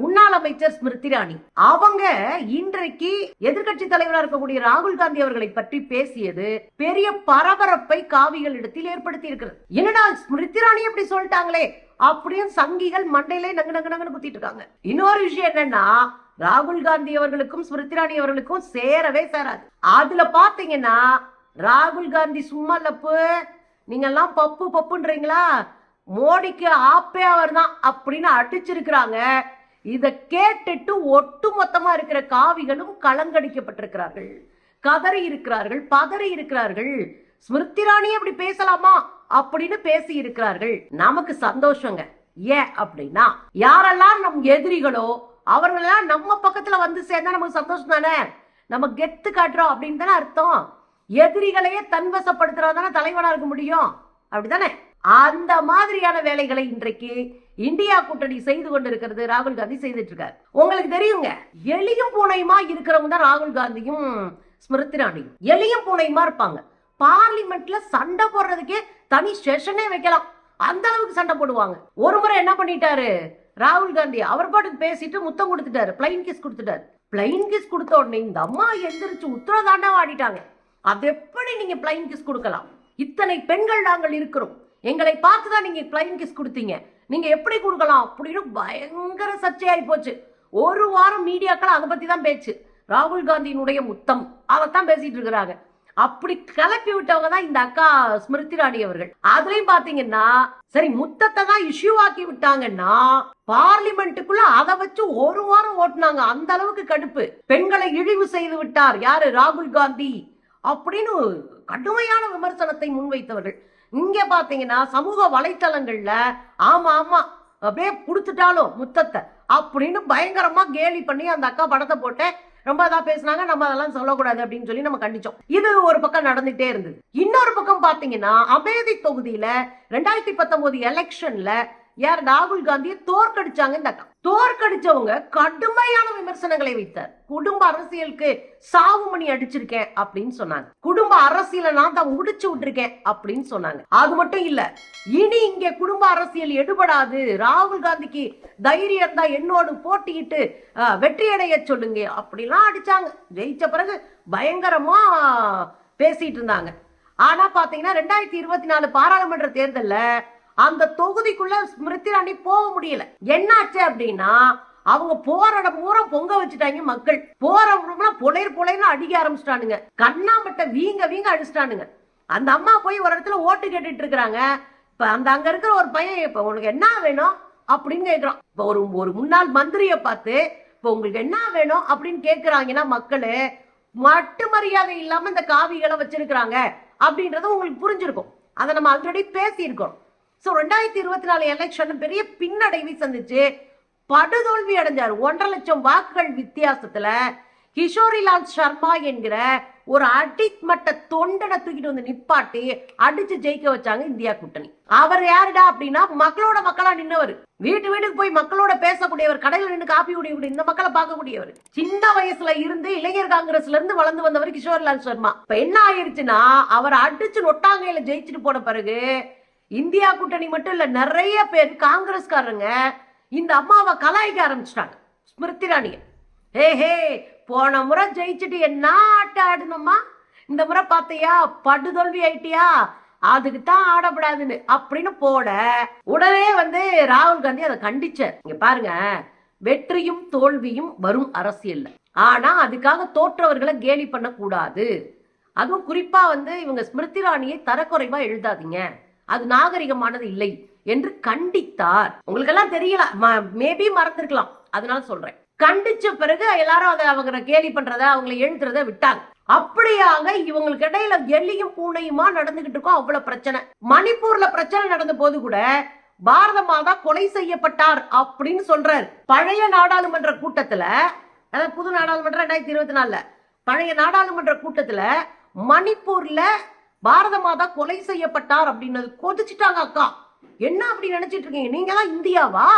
முன்னாள் அமைச்சர் ஸ்மிருதி இராணி அவங்க இன்றைக்கு எதிர்க்கட்சி தலைவராக இருக்கக்கூடிய ராகுல் காந்தி அவர்களை பற்றி பேசியது பெரிய பரபரப்பை காவிகளிடத்தில் ஏற்படுத்தி இருக்கிறது. என்னடா ஸ்மிருதி இராணி அப்படி சொல்லிட்டாங்களே? அப்படியும் சங்கிகள் மண்டையிலே நங்கு நங்கு நங்குன்னு குத்திட்டு இருக்காங்க. இன்னொரு விஷயம் என்னன்னா ராகுல் காந்தி அவர்களுக்கும் ஸ்மிருதி ராணி அவர்களுக்கும் சேரவே சேராது. அதுல பாத்தீங்கன்னா ராகுல் காந்தி சும்மா லப்பு நீங்கெல்லாம் பப்பு பப்புன்றீங்களா? மோடிக்கு ஆப்பே அவர் தான் அப்படின்னு அடிச்சிருக்கிறாங்க. இதை கேட்டுட்டு ஒட்டு மொத்தமா இருக்கிற காவிகளும் கலங்கடிக்கப்பட்டிருக்கிறார்கள். கதறி இருக்கிறார்கள் பதறி இருக்கிறார்கள். ஸ்மிருதி ராணி அப்படி பேசலாமா அப்படின்னு பேசி இருக்கிறார்கள். நமக்கு சந்தோஷங்க. ஏன் அப்படின்னா யாரெல்லாம் நம் எதிரிகளோ அவர்களெல்லாம் நம்ம பக்கத்துல வந்து சேர்ந்தா நமக்கு சந்தோஷம் தானே? நம்ம கெத்து காட்டுறோம் அப்படின்னு தானே அர்த்தம்? எதிரிகளையே தன்வசப்படுத்துறா தானே தலைவனா இருக்க முடியும்? அப்படிதானே அந்த மாதிரியான வேலைகளை இன்றைக்கு இந்தியா கூட்டணி செய்து கொண்டிருக்கிறது ராகுல் காந்தி செய்துட்டு இருக்காரு. உங்களுக்கு தெரியுங்க எளியும் பூனையுமா இருக்கிறவங்க தான் ராகுல் காந்தியும் ஸ்மிருதி ராணியும் எளியும் பூனையுமா இருப்பாங்க. பார்லிமெண்ட்ல சண்டை போடுறதுக்கே தனி செஷனே வைக்கலாம். அந்த அளவுக்கு சண்டை போடுவாங்க. ஒரு முறை என்ன பண்ணிட்டாரு? ராகுல் காந்தி அவர் பாட்டுக்கு பேசிட்டு முத்தம் கொடுத்துட்டாரு பிளைன் கிஸ் கொடுத்துட்டாரு. பிளைன் கிஸ் கொடுத்த உடனே இந்த அம்மா எந்திரிச்சு உத்தரதாண்டா ஆடிட்டாங்க. அது எப்படி நீங்க பிளைன் கிஸ் கொடுக்கலாம்? இத்தனை பெண்கள் நாங்கள் இருக்கிறோம். எங்களை பார்த்து தான் நீங்கள் பிளைன் கிஸ் கொடுத்தீங்க. நீங்கள் எப்படி கொடுக்கலாம்? அப்படின்னு பயங்கர சர்ச்சையாகி போச்சு. ஒரு வாரம் மீடியாக்கள் அதை பற்றி தான் பேச்சு. ராகுல் காந்தியினுடைய முத்தம். அதைத்தான் பேசிட்டு இருக்கிறாங்க. அப்படி கிளப்பி விட்டவங்க தான் இந்த அக்கா ஸ்மிருதி ராணி அவர்கள். அதுலயும் பாத்தீங்கன்னா சரி முத்தத்தை தான் இஷ்யூ ஆக்கி விட்டாங்கன்னா பார்லிமெண்ட்டுக்குள்ள அதை வச்சு ஒரு வாரம் ஓட்டினாங்க. அந்த அளவுக்கு கடுப்பு. பெண்களை இழிவு செய்து விட்டார் யாரு? ராகுல் காந்தி. அப்படின்னு கடுமையான விமர்சனத்தை முன்வைத்தவர்கள். இங்கே பார்த்தீங்கன்னா சமூக வலைத்தளங்களில் ஆமாம் ஆமாம் அப்படியே கொடுத்துட்டாலும் முத்தத்தை அப்படின்னு பயங்கரமாக கேலி பண்ணி அந்த அக்கா படத்தை போட்டு ரொம்ப இதாக பேசுனாங்க நம்ம அதெல்லாம் சொல்லக்கூடாது அப்படின்னு சொல்லி நம்ம கண்டிச்சோம். இது ஒரு பக்கம் நடந்துகிட்டே இருந்தது. இன்னொரு பக்கம் பார்த்தீங்கன்னா அமேதி தொகுதியில் ரெண்டாயிரத்தி பத்தொம்போது எலெக்ஷனில் யார்? ராகுல் காந்தியை தோற்கடிச்சாங்க தோற்கடிச்சவங்க கடுமையான விமர்சனங்களை வைத்தார். குடும்ப அரசியலுக்கு சாவு மணி அடிச்சிருக்கேன் அப்படின்னு சொன்னாங்க. குடும்ப அரசியலை நான் தான் முடிச்சு விட்டுருக்கேன் அப்படின்னு சொன்னாங்க. அது மட்டும் இல்ல இனி இங்க குடும்ப அரசியல் எடுபடாது. ராகுல் காந்திக்கு தைரியம் இருந்தா என்னோடு போட்டியிட்டு அஹ், வெற்றியடைய சொல்லுங்க அப்படிலாம் அடிச்சாங்க. ஜெயிச்ச பிறகு பயங்கரமா பேசிட்டு இருந்தாங்க. ஆனா பாத்தீங்கன்னா ரெண்டாயிரத்தி இருபத்தி நாலு பாராளுமன்ற தேர்தல்ல அந்த தொகுதிக்குள்ள ஸ்மிருதி இராணி போக முடியல. என்னாச்சு அப்படின்னா அவங்க போற இடம் பூரா பொங்க வச்சுட்டாங்க மக்கள். போற புலையர் பொலைர் அடிக்க ஆரம்பிச்சிட்டானுங்க. கண்ணாமட்ட வீங்க வீங்க அடிச்சிட்டானுங்க. அந்த அம்மா போய் ஒரு இடத்துல ஓட்டு கேட்டுட்டு இருக்கிறாங்க. இப்ப அந்த அங்க இருக்கிற ஒரு பையன் இப்ப உனக்கு என்ன வேணும் அப்படின்னு கேக்குறான். இப்ப ஒரு ஒரு முன்னாள் மந்திரிய பார்த்து இப்ப உங்களுக்கு என்ன வேணும்? அப்படின்னு கேக்குறாங்கன்னா மக்களு மட்டு மரியாதை இல்லாம இந்த காவிகளை வச்சிருக்கிறாங்க அப்படின்றது உங்களுக்கு புரிஞ்சிருக்கும். அதை நம்ம ஆல்ரெடி பேசியிருக்கோம். ஸோ ரெண்டாயிரத்தி இருபத்தி நாலு எலெக்ஷன் பெரிய பின்னடைவை சந்திச்சு படுதோல்வி அடைஞ்சார். ஒன்றரை லட்சம் வாக்குகள் வித்தியாசத்துல கிஷோரிலால் சர்மா என்கிற ஒரு அடிமட்ட தொண்டனை தூக்கிட்டு வந்து நிப்பாட்டி அடிச்சு ஜெயிக்க வச்சாங்க இந்தியா கூட்டணி. அவர் யாருடா அப்படின்னா மக்களோட மக்களா நின்னவர். வீட்டு வீட்டுக்கு போய் மக்களோட பேசக்கூடியவர் கடையில் நின்று காப்பி குடிக்கக்கூடிய இந்த மக்களை பார்க்கக்கூடியவர். சின்ன வயசுல இருந்து இளைஞர் காங்கிரஸ்ல இருந்து வளர்ந்து வந்தவர் கிஷோர்லால் சர்மா. இப்ப என்ன ஆயிருச்சுன்னா அவர் அடிச்சு நொட்டாங்கையில ஜெயிச்சுட்டு போன பிறகு இந்தியா கூட்டணி மட்டும் இல்ல நிறைய பேர் காங்கிரஸ்காரங்க இந்த அம்மாவை கலாய்க்க ஆரம்பிச்சிட்டாங்க. ஸ்மிருதி இராணிய ஹே ஹே போன முறை ஜெயிச்சுட்டு என்ன ஆட்டம் ஆடணுமா இந்த முறை பார்த்தியா படுதோல்வி ஆயிட்டியா? அதுக்கு தான் ஆடப்படாதுன்னு. அப்படின்னு போட உடனே வந்து ராகுல் காந்தி அதை கண்டிச்சார். இங்க பாருங்க வெற்றியும் தோல்வியும் வரும் அரசியல்ல. ஆனா அதுக்காக தோற்றவர்களை கேலி பண்ணக்கூடாது. அதுவும் குறிப்பா வந்து இவங்க ஸ்மிருதி ராணியை தரக்குறைவா எழுதாதீங்க. அது நாகரிகமானது இல்லை என்று கண்டித்தார். உங்களுக்கு எல்லாம் தெரியல மேபி மறந்துருக்கலாம். அதனால சொல்றேன். கண்டிச்ச பிறகு எல்லாரும் அதை அவங்க கேலி பண்றத அவங்கள எழுதுறத விட்டாங்க. அப்படியாக இவங்களுக்கு இடையில எல்லியும் பூனையுமா நடந்துகிட்டு இருக்கோம் அவ்வளவு பிரச்சனை. மணிப்பூர்ல பிரச்சனை நடந்த போது கூட பாரத மாதா கொலை செய்யப்பட்டார் அப்படின்னு சொல்றார். பழைய நாடாளுமன்ற கூட்டத்துல அதாவது புது நாடாளுமன்றம் ரெண்டாயிரத்தி இருபத்தி நாலுல பழைய நாடாளுமன்ற கூட்டத்துல மணிப்பூர்ல பாரத மாதா கொலை செய்யப்பட்டார் அப்படின்னது கொதிச்சுட்டாங்க அக்கா. என்ன அப்படி நினைச்சிட்டு இருக்கீங்க? நீங்க தான் இந்தியாவா?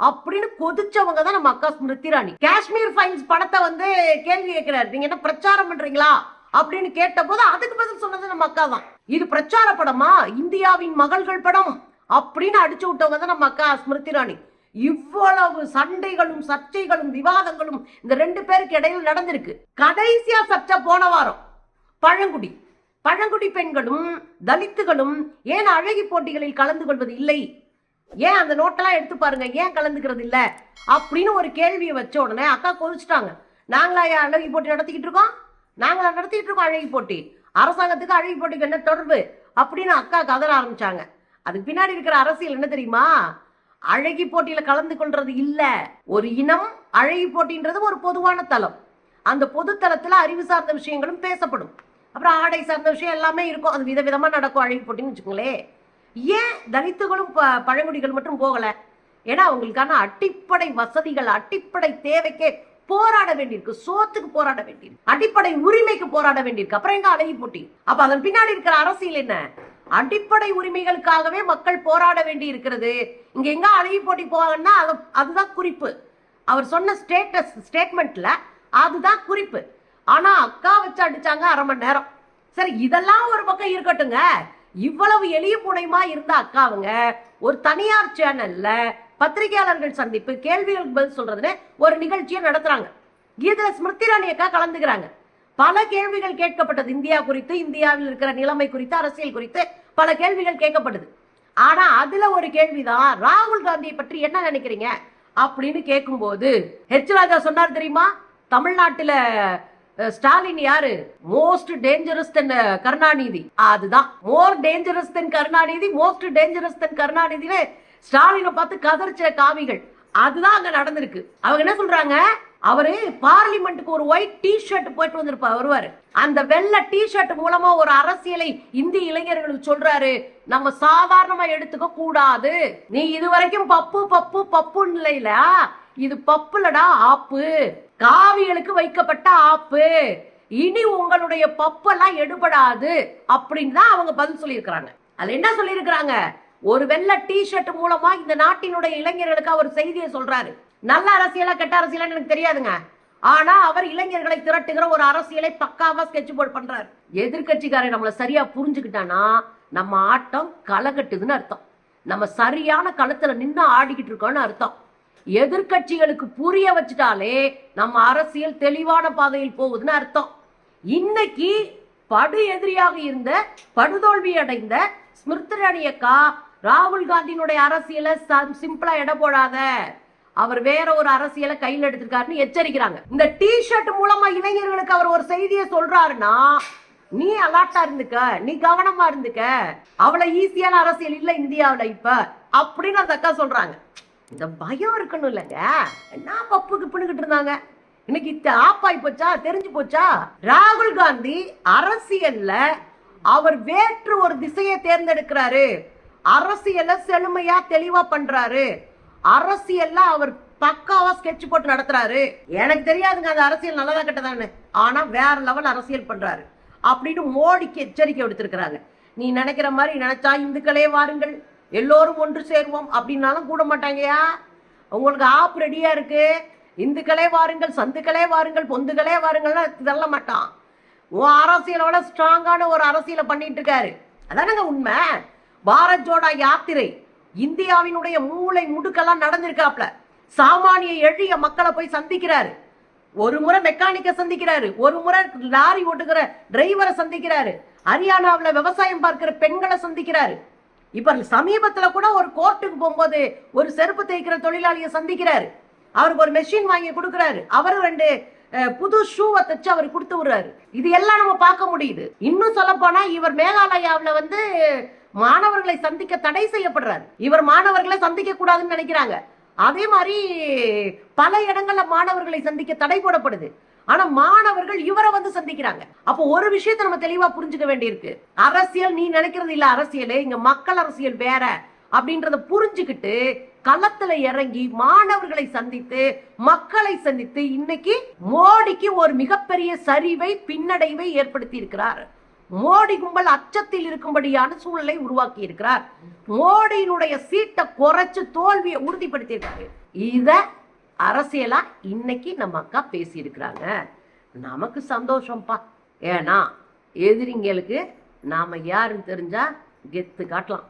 அப்படின்னு கொதிச்சவங்க தான் நம்ம அக்கா ஸ்மிருதி ராணி காஷ்மீர் ஃபைன்ஸ் படத்தை வந்து கேள்வி கேட்கிறாரு. நீங்க என்ன பிரச்சாரம் பண்றீங்களா? அப்படின்னு கேட்ட போது அதுக்கு பதில் சொன்னது நம்ம அக்கா தான். இது பிரச்சார படமா? இந்தியாவின் மகள்கள் படம் அப்படின்னு அடிச்சு விட்டவங்க தான் நம்ம அக்கா ஸ்மிருதி ராணி இவ்வளவு சண்டைகளும் சர்ச்சைகளும் விவாதங்களும் இந்த ரெண்டு பேருக்கு இடையில் நடந்திருக்கு. கடைசியா சர்ச்சை போன வாரம் பழங்குடி. பழங்குடி பெண்களும் தலித்துகளும் ஏன் அழகி போட்டிகளில் கலந்து கொள்வது இல்லை? ஏன் அந்த நோட்டெல்லாம் எடுத்து பாருங்க ஏன் கலந்துக்கிறது இல்ல? அப்படின்னு ஒரு கேள்வியை வச்ச உடனே அக்கா கொதிச்சிட்டாங்க நாங்களா ஏன் அழகி போட்டி நடத்திக்கிட்டு இருக்கோம்? நாங்களா நடத்திக்கிட்டு இருக்கோம் அழகி போட்டி. அரசாங்கத்துக்கு அழகி போட்டிக்கு என்ன தொடர்பு? அப்படின்னு அக்கா கதற ஆரம்பிச்சாங்க. அதுக்கு பின்னாடி இருக்கிற அரசியல் என்ன தெரியுமா? அழகி போட்டியில கலந்து கொள்றது இல்ல. ஒரு இனம் அழகி போட்டின்றது ஒரு பொதுவான தளம். அந்த பொது தளத்துல அறிவு சார்ந்த விஷயங்களும் பேசப்படும். அப்புறம் ஆடை சார்ந்த விஷயம் எல்லாமே இருக்கும். அது விதவிதமாக நடக்கும் அழகி போட்டின்னு வச்சுக்கோங்களேன் ஏன் தலித்துகளும் ப- பழங்குடிகள் மட்டும் போகலை? ஏன்னா அவங்களுக்கான அடிப்படை வசதிகள் அடிப்படை தேவைக்கே போராட வேண்டியிருக்கு. சோத்துக்கு போராட வேண்டியிருக்கு. அடிப்படை உரிமைக்கு போராட வேண்டியிருக்கு. அப்புறம் எங்க அழகி போட்டி? அப்ப அதன் பின்னாடி இருக்கிற அரசியல் என்ன? அடிப்படை உரிமைகளுக்காகவே மக்கள் போராட வேண்டி இருக்கிறது இங்க எங்க அழகி போட்டி போவாங்கன்னா அது அதுதான் குறிப்பு. அவர் சொன்ன ஸ்டேட்டஸ் ஸ்டேட்மெண்ட்ல அதுதான் குறிப்பு. ஆனா அக்கா வச்சு அடிச்சாங்க அரை மணி நேரம். சரி இதெல்லாம் ஒரு பக்கம் இருக்கட்டுங்க இவ்வளவு எளிய புனைமா இருந்த அக்காவுங்க ஒரு தனியார் சேனல்ல பத்திரிகையாளர்கள் சந்திப்பு கேள்விகளுக்கு பதில் சொல்றதுன்னு ஒரு நிகழ்ச்சியை நடத்துறாங்க. இதுல ஸ்மிருதி ராணி அக்கா கலந்துக்கிறாங்க. பல கேள்விகள் கேட்கப்பட்டது. இந்தியா குறித்து இந்தியாவில் இருக்கிற நிலைமை குறித்து அரசியல் குறித்து பல கேள்விகள் கேட்கப்படுது ஆனா அதுல ஒரு கேள்விதான் ராகுல் காந்தியை பற்றி என்ன நினைக்கிறீங்க? அப்படின்னு கேட்கும்போது ஹெச் ராஜா சொன்னார் தெரியுமா? தமிழ்நாட்டுல ஸ்டாலின் யாரு? Most dangerous than Karunanidhi. அதுதான். More dangerous than Karunanidhi most dangerous than கருணாநிதினு ஸ்டாலினை பார்த்து கதர்ச்ச காவிகள். அதுதான் அங்க நடந்திருக்கு. அவங்க என்ன சொல்றாங்க? அவரு பார்லிமெண்ட்டுக்கு ஒரு ஒயிட் டி ஷர்ட் போயிட்டு வந்திருப்பா வருவாரு. அந்த வெள்ளை டி ஷர்ட் மூலமா ஒரு அரசியலை இந்திய இளைஞர்களுக்கு சொல்றாரு. நம்ம சாதாரணமா எடுத்துக்க கூடாது. நீ இதுவரைக்கும் பப்பு பப்பு பப்புன்னு இல்லையில இது பப்புலடா ஆப்பு. காவிகளுக்கு வைக்கப்பட்ட ஆப்பு. இனி உங்களுடைய பப்பெல்லாம் எடுபடாது அப்படின்னு தான் அவங்க பதில் சொல்லியிருக்கிறாங்க. அதுல என்ன சொல்லியிருக்கிறாங்க? ஒரு வெள்ளை டி ஷர்ட் மூலமா இந்த நாட்டினுடைய இளைஞர்களுக்கு அவர் செய்தியை சொல்றாரு. நல்ல அரசியலா கெட்ட அரசியலா எனக்கு தெரியாதுங்க. ஆனா அவர் இளைஞர்களை திரட்டுகிற ஒரு அரசியலை பக்காவா ஸ்கெட்ச் போர்ட் பண்றாரு. எதிர்க்கட்சிக்காரன் நம்மள சரியா புரிஞ்சுக்கிட்டானா? நம்ம ஆட்டம் களகட்டுதுன்னு அர்த்தம். நம்ம சரியான களத்துல நின்று ஆடிக்கிட்டு இருக்கோம்னு அர்த்தம். எதிர்க்கட்சிகளுக்கு புரிய வச்சுட்டாலே நம்ம அரசியல் தெளிவான பாதையில் போகுதுன்னு அர்த்தம். இன்னைக்கு படு எதிரியாக இருந்த படுதோல்வி அடைந்த ஸ்மிருதி அக்கா ராகுல் காந்தியினுடைய அரசியலை சிம்பிளா எடை போடாத. அவர் வேற ஒரு அரசியலை கையில் எடுத்திருக்காருன்னு எச்சரிக்கிறாங்க. இந்த டி ஷர்ட் மூலமா இளைஞர்களுக்கு அவர் ஒரு செய்தியை சொல்றாருன்னா நீ அலாட்டா இருந்துக்க நீ கவனமா இருந்துக்க. அவ்வளவு ஈஸியான அரசியல் இல்ல இந்தியாவில இப்ப அப்படின்னு அந்த அக்கா சொல்றாங்க. இந்த பயம் இருக்கணும் இல்லைங்க. என்ன பப்பு கிப்புனுக்கிட்டு இருந்தாங்க? இன்னைக்கு இத்த ஆப்பாய் போச்சா? தெரிஞ்சு போச்சா? ராகுல் காந்தி அரசியல்ல அவர் வேற்று ஒரு திசையை தேர்ந்தெடுக்கிறாரு. அரசியல செழுமையா தெளிவா பண்றாரு. அரசியல்ல அவர் பக்காவா ஸ்கெட்ச் போட்டு நடத்துறாரு. எனக்கு தெரியாதுங்க அந்த அரசியல் நல்லதா கெட்டதான்னு. ஆனா வேற லெவல் அரசியல் பண்றாரு. அப்படின்னு மோடிக்கு எச்சரிக்கை விடுத்திருக்கிறாங்க. நீ நினைக்கிற மாதிரி நினைச்சா இந்துக்களே வாருங்கள். எல்லோரும் ஒன்று சேருவோம் அப்படின்னாலும் கூட மாட்டாங்கயா உங்களுக்கு ஆப் ரெடியாக இருக்குது இந்துக்களே வாருங்கள் சந்துக்களே வாருங்கள் பொந்துகளே வாருங்கள்லாம் தள்ள மாட்டான். உன் அரசியலோட ஸ்ட்ராங்கான ஒரு அரசியலை பண்ணிட்டு இருக்காரு. அதானங்க உண்மை? பாரத் ஜோடா யாத்திரை. இந்தியாவினுடைய மூளை முடுக்கெல்லாம் நடந்திருக்காப்ல. சாமானிய எளிய மக்களை போய் சந்திக்கிறாரு. ஒரு முறை மெக்கானிக்க சந்திக்கிறாரு. ஒரு முறை லாரி ஓட்டுகிற டிரைவரை சந்திக்கிறாரு. ஹரியானாவில் விவசாயம் பார்க்கிற பெண்களை சந்திக்கிறாரு. இப்ப சமீபத்துல கூட ஒரு கோர்ட்டுக்கு போகும்போது ஒரு செருப்பு தேய்க்கிற தொழிலாளியை சந்திக்கிறாரு. அவருக்கு ஒரு மெஷின் வாங்கி கொடுக்குறாரு. அவர் ரெண்டு புது ஷூவை தச்சு அவர் கொடுத்து விடுறாரு. இது எல்லாம் நம்ம பார்க்க முடியுது. இன்னும் சொல்ல போனா இவர் மேகாலயாவில் வந்து மாணவர்களை சந்திக்க தடை செய்யப்படுறாரு. இவர் மாணவர்களை சந்திக்க கூடாதுன்னு நினைக்கிறாங்க. அதே மாதிரி பல இடங்கள்ல மாணவர்களை சந்திக்க தடை போடப்படுது. ஆனா மாணவர்கள் இவரை வந்து சந்திக்கிறாங்க. அப்போ ஒரு விஷயத்த நம்ம தெளிவா புரிஞ்சுக்க வேண்டியிருக்கு. அரசியல் நீ நினைக்கிறது இல்ல அரசியல் இங்க மக்கள் அரசியல் வேற அப்படின்றத புரிஞ்சுக்கிட்டு களத்துல இறங்கி மாணவர்களை சந்தித்து மக்களை சந்தித்து இன்னைக்கு மோடிக்கு ஒரு மிகப்பெரிய சரிவை பின்னடைவை ஏற்படுத்தி இருக்கிறார். மோடி கும்பல் அச்சத்தில் இருக்கும்படியான சூழலை உருவாக்கி இருக்கிறார். மோடியினுடைய சீட்டை குறைச்சு தோல்வியை உறுதிப்படுத்தி இருக்காரு இதை அரசியலா இன்னைக்கு நம்ம அக்கா பேசியிருக்கிறாங்க. நமக்கு சந்தோஷம்ப்பா ஏன்னா எதிரிங்களுக்கு நாம யாருன்னு தெரிஞ்சா கெத்து காட்டலாம்.